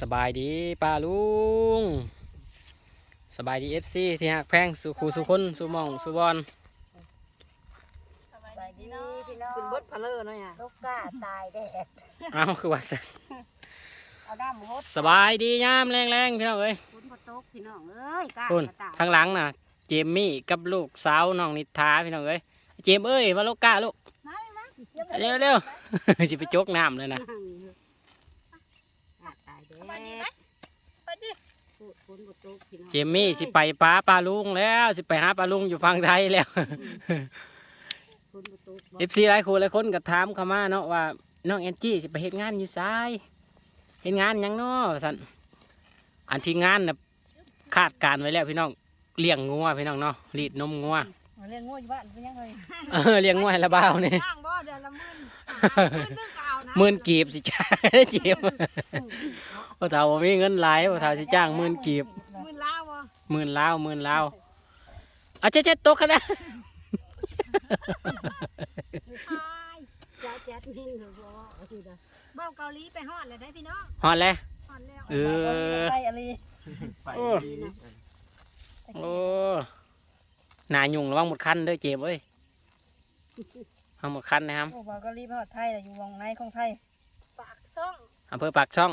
สบายดีป้าลุง สบายดีเอฟซีที่หักแพงสู่ครูสู่คนสู่หมองสู่บอลสบายดีพี่น้องเป็นบดพะเลอเนาะเนี่ยลูกกาตายแดดเอาคือว่าซั่นเอาด้ามหดสบายดียามแรงๆพี่น้องเอ้ยคุณพอตกพี่น้องเอ้ยกล้าคุณกระตายทางหลังน่ะ เจมมี่กับลูกสาวน้องนิทาพี่น้องเอ้ยเจมเอ้ยมาลูกกล้าลูกเร็วเร็วๆสิไปจกน้ำเลยนะ นั่งอยู่กล้าตายแดสบายดีไหมดสบายดีพูดคุณพอตกพี่น้องเจมมี่สิไปป้าปลาลุงแล้วสิไปหาปลาลุงอยู่ฝั่งไทยแล้วคุณพอตกเอฟซีหลายคนหลายคนก็ถามเข้ามาเนาะว่าน้องแอนจี้สิไปเฮ็ดงานอยู่ซ้ายเฮ็ดงานหยังเนาะสันอันที่งานน่ะคาดการไว้แล้วพี่น้องเลี้ยงงัวพี่น้องเนาะรีดนมงัวมาเลี้ยงงูอยู่บ้านเป็นยังไงเออเลี้ยงงัวให้ละบ้าวนี่จ้างบ่เดือนละหมื่นหมื่นนึงก็เอานะหมื่นกีบสิจ้างเจียม พ่อเฒ่าบ่มีเงินหลายพ่อเฒ่าสิจ้างหมื่นกีบหมื่นลาวบ่หมื่นลาวหมื่นลาวเอาเจ๊ๆตกกันนะตายจ้าแจ๊ดมินเหรอบ่เอาทีเดียวเบ้าเกาหลีไปฮอดเลยได้พี่น้องฮอดแล้วฮอดแล้วเออไปอะไรโอ้โอ้หนายุ่งระวังหมดคันเด้อเจมเอ้ยเอาหมดคันนะครับโอ้บอกก็รีบมาไทยอยู่วงในของไทยปากซ่องอำเภอปากช่อง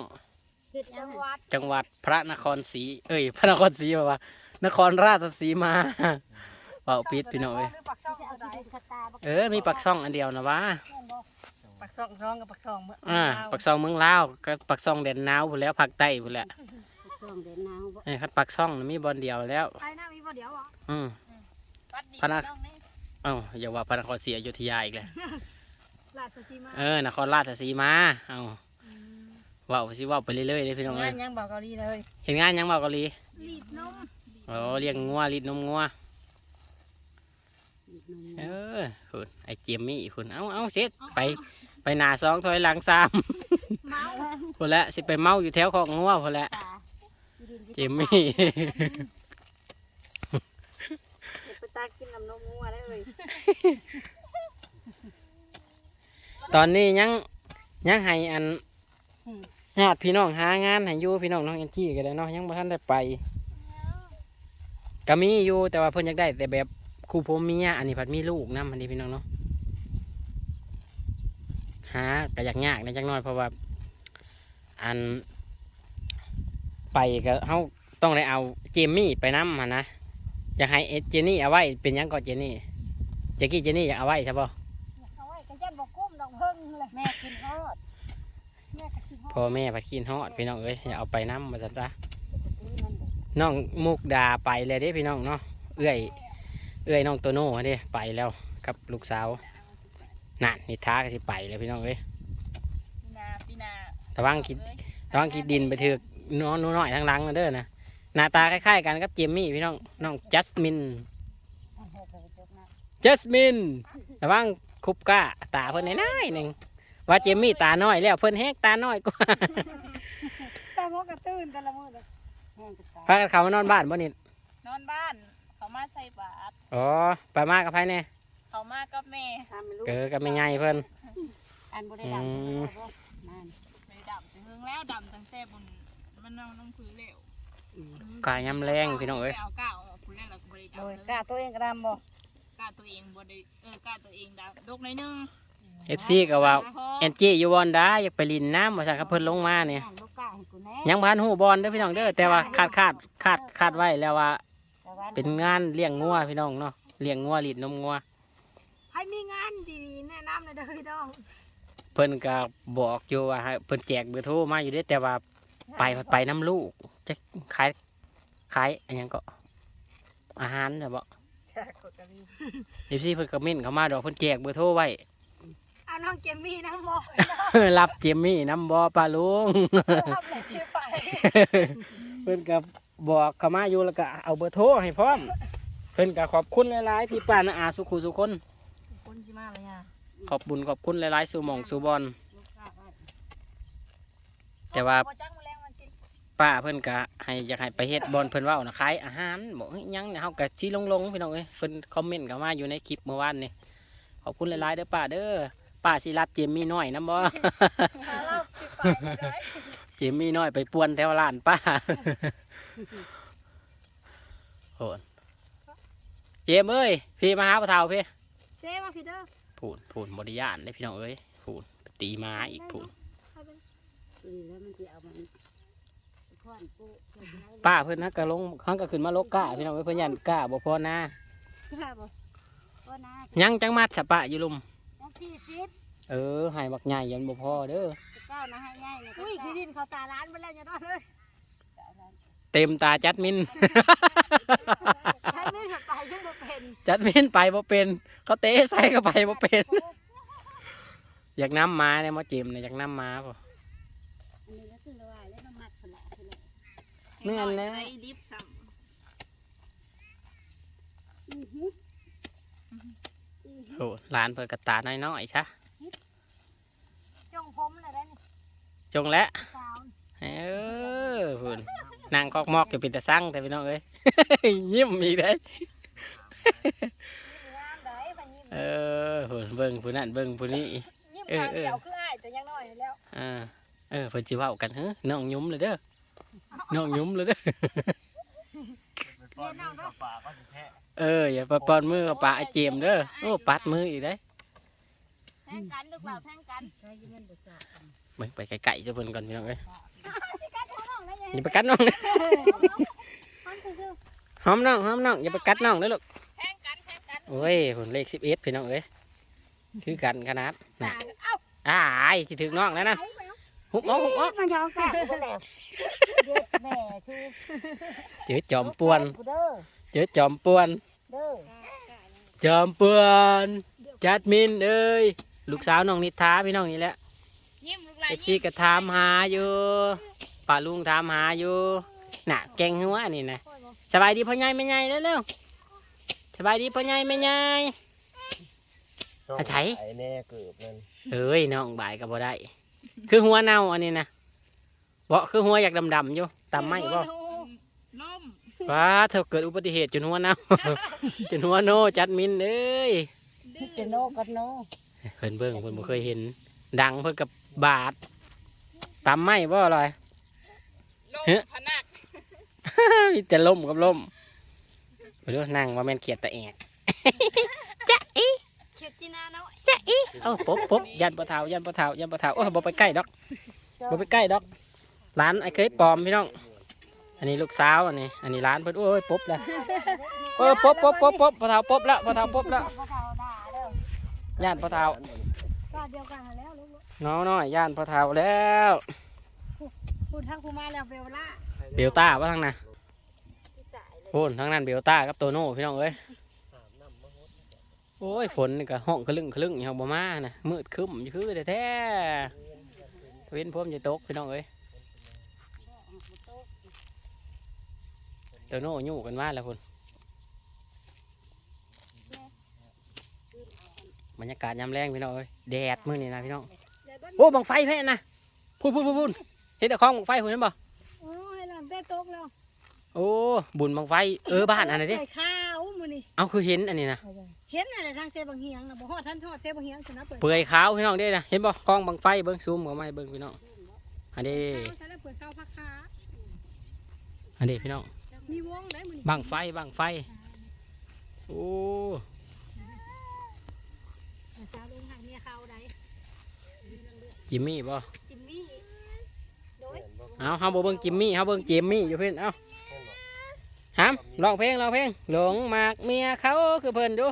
เฮ็ดยัจังงหวัดจังหวัดพระนครศรีเอ้ย พระนครศรีบอกว่านครราชสีมาเป่าปิดพี่น้องเอ้ยหรือปากช่องก็ได้เออมีปากช่องอันเดียวนะวะปักซองซองกับปักซองเมื่อ่าปากช่องเมืองลาวก็ปากช่องเด่นนาวพู้นแหล้วภาคใต้พู้นแหละปักซองเด่นหนาวบ่ไอ้คัดปากช่องน่ะมีบอลเดียวแล้ว ไปหน้ามีบ่เดี๋ยวบ่อืม วัดดีพนัก น้องนี่เอ้าอย่าว่าพระนครศรีอยุธยาอีกเลย ราชสีมาเออนครราชสีมาเอ้าเว่าสิเว่าไปเรื่อยๆเลยพี่น้องงาเอ้นยยังบอกเกาหลีเลยเห็นงานยังบอกเกาหลีรีดนมโอ้เลี้ยงงัวรีดนมงัวอีกหนึ่งเออคุณไอ้เจมมี่คุณเอาเอาเสร็จไปไปหนาสองถอยหลังสามเมาพุ่นละสิไปเมาอยู่แถวของงัวพุ่นละตาอยู่ดินเจมมี่ ไปตากินน้ำนมงัวได้เลยตอนนี้ยังยังให้อัน ญาติพี่น้องหางานให้อยู่พี่น้องน้องแอนจี้ก็ได้เนาะยังบ่ทันได้ไปก็มีอยู่แต่ว่าเพิ่นอยากได้แต่แบบคู่ผัวเมียอันนี้ผัดมีลูกนํอันนี้พี่น้องเนาะหาก็อยากยากในจักหน่อยเพราะว่า อัน ไปก็เฮาต้องได้เอาเจมมี่ไปนำหั่นนะอยากให้เอเจนี่เอาไว้เป็นหยังก่อนเจนี่เจกี้เจนี่อยากเอาไว้ใช่ป่ะเอาไว้กันยันบ่กุ้มดอกเพิ่งเลยแม่กินทอด พ่อแม่พัดกินฮอดพี่น้องเอ้ยอย่าเอาไปน้ำมาจ้ะจ้ะอุ้ยมันเด็กน้องมุกดาไปเลยเด้พี่น้องเนาะเอื้อยเอื้อยน้องโตโน่เด้ไปแล้วกับลูกสาวนั่นนิทาก็สิไปเลยพี่น้องเอ้ยปีนาปีนาระวังคิดระวังคิดดินไปถือกน้องหนูน้อยทางหลังนะเด้อนะหน้าตาคล้ายๆกันกับเจมมี่พี่น้องน้องจัสมินเอาหกเลยจบนะจัสมินระวังคุบก้าตาเพิ่นน้อยๆหนึ่ง ว่าเจมมี่ตาน้อยแล้วเพิ่นแฮกตาน้อยกว่าใส่หมวกกระตื้นแต่ละมื้อเลยแห้งกระตาพากันเข้ามานอนบ้านบ่นี่นอนบ้าน เขามาใส่บาตรอ๋อไปมากับไผแน่เขามากับแม่ทำไม่รู้เกิดกับไม่ไงเพิ่นอันบ่ได้ดำอืมนั่นไปดำถึงเพิ่งแล้วดำตั้งแต่บนมันนอนน้ำพื้นเร็วกายยำแรงพี่น้องเอ้ยไปเอาก้าวออกพื้นแล้วเราก็บริโดยดำกล้าตัวเองกระดำบ่ก้าตัวเองบริเออก้าตัวเองดำดกในอยนึง เอฟซีก็ว่าพอแอนจี้อยู่บอลได้อยากไปลินน้ำมาสั่งกับเพิ่นลงมาเนี่ยอ่านลูกกล้าให้กูแน่ยังพันหูบอลเด้อพี่น้องเด้อแต่ว่าคาดคาดคาดคาดไว้แล้วว่าแต่ว่าเป็นงานเลี้ยงงัวพี่น้องเนาะเลี้ยงงัวลีดนมงัวให้มีงานดีๆแนะนำเลยเด้อพี่น้องเพิ่นก็บอกอยู่ว่าให้เพิ่นแจกเบอร์โทรมาอยู่เด้อแต่ว่าไปไปน้ำลูกจะขายขายอันหยังก็ อาหารเด้อบ่ใช่กดกระดิ่งเอฟซีเพิ่นก็เม่นเข้ามาดอกเพิ่นแจกเบอร์โทรไว้ เอาน้องเจมมี่นะบ่รับเจมมี่น้ำบ่ปลาลุงรับเลยสิไปเพิ่นก็บอกเขามาอยู่แล้วก็เอาเบอร์โทรให้พร้อม เพิ่นก็ขอบคุณหลายๆพี่ป้านาอาสุขุสุคนคนชิมาเลยอะขอบบุญขอบคุณหลายๆสู่หม่องสู่บอลลูกกล้าไว้แต่ว่าบ่จังแมลงวันสิป้าเพิ่นก็ให้อยากให้ไปเฮ็ดบอลเพิ่นเว้านะขายอาหารบอกเฮ้ยยังเนี่ยเฮาก็สิลงๆพี่น้องเอ้ยเพิ่นคอมเมนต์เข้ามาอยู่ในคลิปเมื่อวานนี่ขอบคุณหลายๆเด้อป้าเด้อ ป้าสิรับเจมมี่น้อยนํบ่หาเราสิไปบ่ได้เจมมี่น้อยไปป่วนแถวร้านป้าโหดเจมเอ้ยพี่มาหาปะเทาพี่เจ๊มาพี่เด้อพูนพูนบริยานได้พี่น้องเอ้ยพูนไปตีม้าอีกพูนเอาเป็นอือแล้วมันสิเอามันค้อนปุ๊เฮ็ดให้ป้าเพิ่นฮักกะลงฮักกะขึ้นมาลกก้าพี่น้องเอ้ยเพิ่นยันก้าบ่พอหน้าค่ะบ่ก็น่ายังจังมัดสะปะอยู่ลุมจัง สี่สิบเออให้บักใหญ่ยันบ่พอเด้อเก้านะให้ง่ายเลยอุ้ยที่ดินเขาตาร้านไปแล้วอย่าดอนเลยเต็มตาจัดมิน ใช้ไม่ถัดไปยังบ่เป็นจัดมินไปบ่เป็น เขาเตะใส่ก็ไปบ่เป็น อยากน้ำมาเนี่ยมาเจมเนี่ยอยากน้ำมาป่ะอันนี้ก็คือละว่าแล้วน้ำมัดพุ่นละพุ่นละแม่นแล้วไอ้ดิบซ้ อือหือโอ้ร้านเปิดกระตาน้อยๆชะจงผมเลยได้นี่จงแล้วสาวเออพุ่นนางคอกมอกอยู่เป็นแต่สั่งแต่พี่น้องเอ้ย ยิ้มอีกได้ยงามเลยบัดนี้เออพุ่นเบิ่งผู้นั้นเบิ่งผู้นี้ ยิ้มเออทางเออเดียวคืออ้ายแต่ยังน้อยแล้วอ่าเออเพิ่นสิเว้ากันเฮ้น้องยุ้มเลยเด้อน้องยุ้มเลยเด้อ เรียนเอาเด้อเอออย่าไปปอนมือกับปลาไอเจมเด้อโอ้ปัดมืออีกได้ยำแทงกันหรือเปล่าแทงกันใช้ยี่มันบ่สะเบิ่งไปไกลๆเจ้าเพิ่นก่อนพี่น้องเอ้ยกัดหัวน้องได้ยังอย่าไปกัดน้องนะมันคือหอมน้องหอมน้องอย่าไปกัดน้องเด้อลูกแทงกันแทงกันโอ้ยผลเลขสิบเอ็ดพี่น้องเอ้ยคือกันขนาดตาน่ะเอ้าอ้ายสิถึงน้องแล้วนั่นเอาไปเอาหุบน้องหุบน้องมันยองแก่ บ่แล้วเด็กแม่ชื่อเจอจอมป่วนเด้อเจอจอมป่วน เด้อจอมป่วนจัดมินเอ้ยลูกสาวน้องนิทาพี่น้องนี่แหละยิ้มลูกหลานเอฟซีก็ถามหาอยู่ป้าลุงถามหาอยู่น่ะแกงหัวนี่นะสบายดีพ่อใหญ่แม่ใหญ่เร็วๆสบายดีพ่อใหญ่แม่ใหญ่อาไถไอ้แน่เกือบนั่นเอ้ยน้องบ่ายก็บ่ได้ คือหัวเน่าอันนี้นะ บ่คือหัวอยากดำๆอยู่ตำไม่บ่ล่มว้าเธอเกิดอุบัติเหตุจนหัวเน่า จนหัวโนจัดมินเอ้ยดื้อจะโนกับโนเพิ่นเบิ่งเพิ่นบ่เคยเห็น ดังเพิ่นกับบาทตำไม่บ่ลอยล่มเฮ้ยพนักมีแต่ล่มกับล่มไปดูนั่งว่าแม่นเขียดตะแอกเขียดจีนาเนาะเอ้าปุ๊บปุ๊บยันปะเทายันปะเทายันปะเทาโอ้ยบ่ไปใกล้ดอกบ่ไปใกล้ดอก ร้านไอ้เคยปลอมพี่น้อง อันนี้ลูกสาวอันนี้ อันนี้ร้านเพิ่นโอ้ยปุ๊บแล้วโอ้ยปุ๊บปุ๊บปุ๊บปุ๊บปะเทาปุ๊บแล้วปะเทาปุ๊บแล้วบ่เท่าด่าเด้อย่านปะเทาก็เดียวกันหั่นแล้วลูกน้องน้อยย่านปะเทาแล้วๆพูดทั้งผู้มาแล้วเบลล่าเบลต้าว่าทางน่ะที่จ่ายเลยโอ้นทางนั้นเบลต้ากับโตโน่พี่น้องเอ้ยโอ้ยฝนนี่ก็ห้องคลึงคลึงอยู่บ่มาน่ะมืดครึ้มอยู่คือแท้ๆเว้นพรมจะตกพี่น้องเอ้ย โตโน่ยู่กันมาแล้วพุ่นบรรยากาศยามแรงพี่น้องเอ้ยแดดมื้อนี้นะพี่น้องเดี๋ยวต้นโอ้บังไฟแพ้นะพูดพูดพูดพูดเห็นแต่คลองบังไฟพุ่นเห็นบ่โอ้ยหลานเต้ตกแล้วโอ้บุญบังไฟเออบ้านอันไหนดิใส่ข้าวมื้อนี้เอาคือเห็นอันนี้นะเห็นอะไรทางเซบังเฮียงน่ะบ่ฮอดท่านฮอดเซบังเฮียงชนะเปิดเปื่อยขาวพี่น้องเด้นะเห็นบ่กล้องบังไฟเบิ้งซูมเข้ามาให้เบิ้งพี่น้องอันนี้ข้าวใส่แล้วเปิดข้าวพักขาอันนี้พี่น้อง มีวงได้มื้อนี้บังไฟบังไฟ โอ้สาวลงหางเมียเขาได้จิมมี่บ่จิมมี่โดยเอาเฮาบ่เบิ้งจิมมี่เฮาเบิ้งเจมมี่อยู่เพิ่นเอาห้ามร้องเพลงร้องเพลงหลงมากเมียเขาคือเพิ่นดู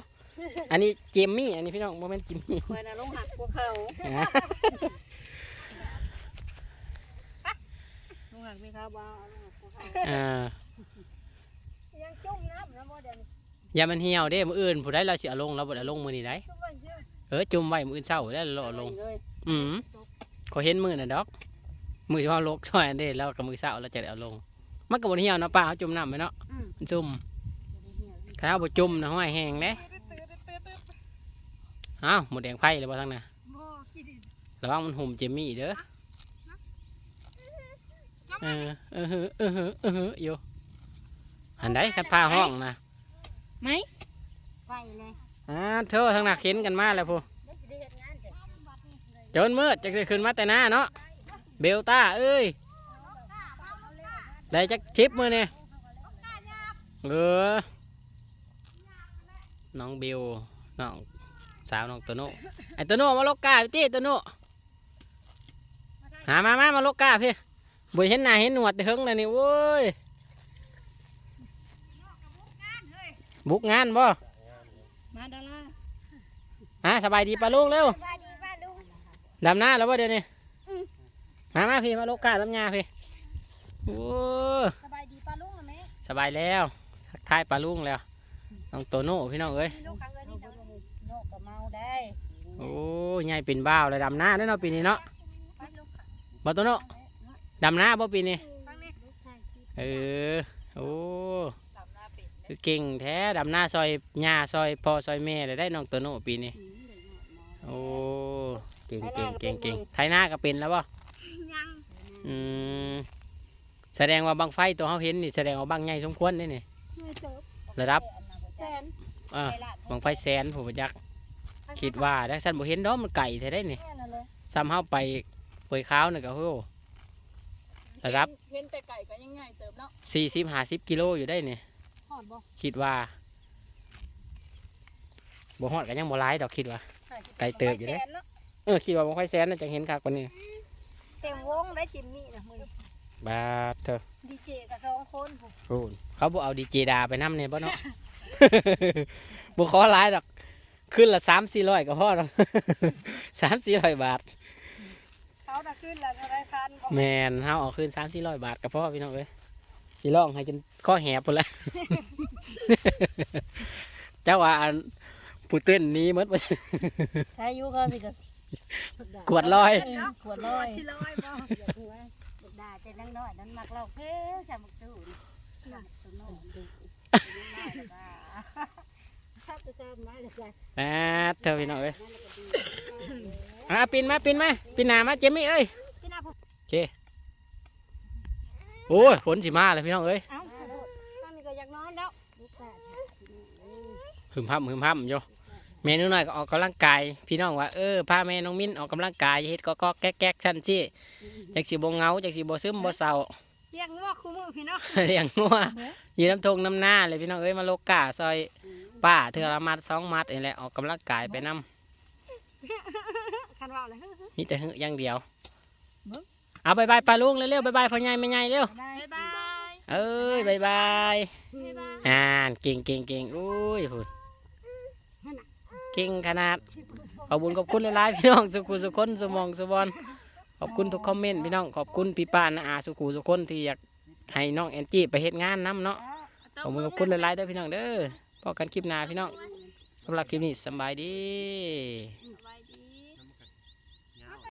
อันนี้เจมมี่ อันนี้พี่น้องบ่แม่นจิมมี่คอยน่ะลงหักพวกเขานะลงหักมีเขาบ่เอาลงหักพวกเขาอ่า ยังจุ่มน้ำนะโมเดลอย่ามันเหี่ยวเด้มื้ออื่นผู้ใดเราสิเอาลงเราบ่ได้เอาลงมื้อนี้ได้จุ่มไว้เยอะเออจุ่มไว้มื้ออื่นเช้าแล้วเราเอาลง เลยอืมก็เห็นมือน่ะดอก มือเฉพาะลกช่วยอันเด้แล้วกับมือเสาเราจะได้เอาลง มันก็บนเหี่ยวเนาะป้าเอาจุ่มน้ำไปเนาะอืมมันจุ่มถ้าเอาบ่จุ่มนะห้อยแห้งเด้อ้าวหมดแดงไผ่เลยบ่ทั้งน่ะโม่กี่ดิระวังมันหุ่มเจมี่เด้อเออเออเออเออเอออยู่ อันใดคันผ้าห้องนะไหมไปเลยอ่าเธอทั้งน่ะเข็นกันมาแล้วพูได้สิได้เฮ็ดงานเด้อจนมืดจะได้ขึ้นมาแต่หน้าเนาะเบลต้าเอ้ยได้จักชิปมือเนี่ยเออน้องบิวน้องสาวน้องโตโน่ไอ้โตโน่มาโลกกาพี่ตี้โตโน่หามามามาโลกกาพี่บุยเห็นหน้าเห็นหนวดแต่เฮิงเลยนี่โว้ย บุกงานบ่มาดาราฮะสบายดีปะลุงเร็วสวัสดีป้าลุงดำหน้าแล้วบ่เดี๋ยวนี้มามาพี่มาโลกกาลำยาพี่โอ้สบายดีป้าลุงเหรอแม่สบายแล้วทักทายปลาลุงแล้วน้องโตโน่พี่น้องเอ้ยลูกค้างเงินนี่เด้อโนกก็เมาได้โอ้ยใหญ่เป็นบ้าวเลยดำหน้าได้อเนาะปีนี้เนาะป้าลุงค่ะบ่โตโน่ดำหน้าบ่ปีนี้ฟังนี่ลูกชายที่เออโอ้ดำหน้าเป็ด คือเก่งแท้ดำหน้าซอยหญ้าซอยพ่อซอยแม่เลยได้น้องโตโน่ปีนี้หืมได้ยอดหมอโอ้เก่งเก่งเก่งเก่งไทยหน้าก็เป็นแล้วบ่ยังอืมแสดงว่าบางไฟตัวเขาเห็นนี่แสดงว่าบางใหญ่สมควรนี่นี่ไม่เติบระดับแสนอ่าบางไฟแสนผมจักคิดว่าได้สั้นบ่เห็นดอกมันไก่แท้ได้นี่แค่นั้นเลยซ้ำเฮาไปเปยข้าวนี่ก็โหระดับเห็นแต่ไก่ก็ยังไงเติมเนาะสี่สิบห้าสิบกิโลอยู่ได้นี่หอ ดบ่คิดว่าบ่ฮอดก็ยังบ่ร้ายดอกคิดว่า ไก่เติบอยู่เด้แสนเนาะเออคิดว่าบ่ค่อยแสนน่าจะเห็นคักกว่านี้เต็มวงได้จิมมี่นะมึงบาดเถอะดีเจกับสองคนผมโอ้ยเขาบ่เอาดีเจดาไปนำเนี่ยบ่เนาะ บ่ขอหลายดอกขึ้นละ3-400ก็พอดอก3-400บาท เขาน่ะขึ้นแล้วเท่าไรพันบอกแมนเฮาเอาคืน3-400บาทก็พอพี่น้องเอ้ยสิร้องให้จนข้อแหบพุ่นแหละ เจ้าว่าอันผู้เต้นหนี้หมดบ่ถ้าอายุเขาสิก็กวดลอย ขวดลอยชิลอยบ่อย่าหัวด่าแต่นังน้อยนั้นมักเราเพ้อชามักตู้นี่ชามักตู้น้อยดูน้อยแล้วก็ถ้าจะจำได้เลยจ้ะอ่าเธอพี่น้องเอ้ยอ่าปินมาปินมาปินหนามาเจมี่เอ้ยพี่นาผมโอเคโอ้ยฝนสิมาเลยพี่น้องเอ้ยเอ้าข้างนี้ก็อยากนอนแล้ว ลูกตา หึมห้ำหึมห้ำโยเมนูหน่อยก็ออกกำลังกาย พี่น้องว่าเออพาแม่น้องมิ้นออกกำลังกายเฮ็ดก็ก็แก๊กแก๊กชั้นที่จากสิบเหงาจากสิบซึมบ่เศร้าเรียกงัวคู่มือพี่เนาะเลี้ยงงัวอยู่น้ำทงน้ำหน้าเลยพี่น้องเอ้ยมาโลกาซอยป้าเธอละมัดสองมัดนี่แหละออกกำลังกายไปนํคันว่าเลยมีแต่หึอย่างเดียวเอาบายบายปลาลุงเร็วๆบายบายพ่อใหญ่แม่ใหญ่เร็วบ๊ายบายเอ้ยบายบายบ๊ายบายอ่านเก่งเก่งเก่งอุ้ยพูด เก่งขนาด ขอบคุณขอบคุณหลายๆพี่น้องสุขุสุคนสมองสุบอลขอบคุณทุกคอมเมนต์พี่น้องขอบคุณพี่ป้านะอาสุขุสุคนที่อยากให้น้องแอนจี้ไปเฮ็ดงานน้ำเนาะขอบคุณขอบคุณหลายๆเด้อพี่น้องเด้อพอกันคลิปหน้าพี่น้องสำหรับคลิปนี้สบายดี